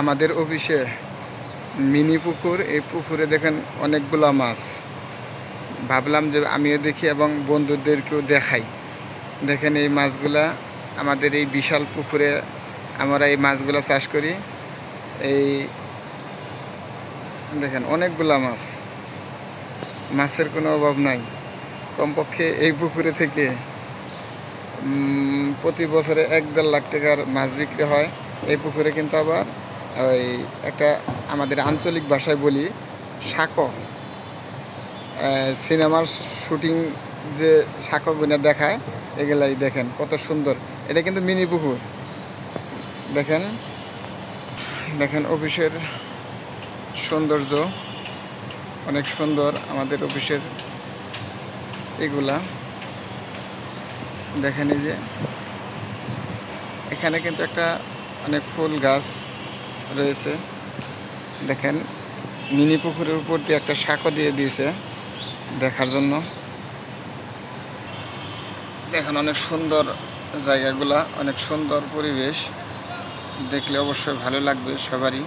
আমাদের অফিসে মিনি পুকুর, এই পুকুরে দেখেন অনেকগুলা মাছ। ভাবলাম যে আমিও দেখি এবং বন্ধুদেরকেও দেখাই। দেখেন এই মাছগুলা, আমাদের এই বিশাল পুকুরে আমরা এই মাছগুলো চাষ করি। এই দেখেন অনেকগুলা মাছ। মাছের কোনো অভাব নাই। কমপক্ষে এই পুকুরে থেকে প্রতি বছরে এক দেড় লাখ টাকার মাছ বিক্রি হয়। এই পুকুরে কিন্তু আবার ওই একটা আমাদের আঞ্চলিক ভাষায় বলি শাঁকো সিনেমার শুটিং যে শাঁকোগুলো দেখায়, এগুলাই দেখেন, কত সুন্দর। এটা কিন্তু মিনি পুকুর। দেখেন দেখেন অফিসের সৌন্দর্য, অনেক সুন্দর আমাদের অফিসের এগুলা। দেখেন এই যে, এখানে কিন্তু একটা অনেক ফুল গাছ রয়েছে। দেখেন, মিনি পুকুরের উপর দিয়ে একটা শাঁখও দিয়ে দিয়েছে দেখার জন্য। দেখেন, অনেক সুন্দর জায়গাগুলা, অনেক সুন্দর পরিবেশ। দেখলে অবশ্যই ভালো লাগবে সবারই।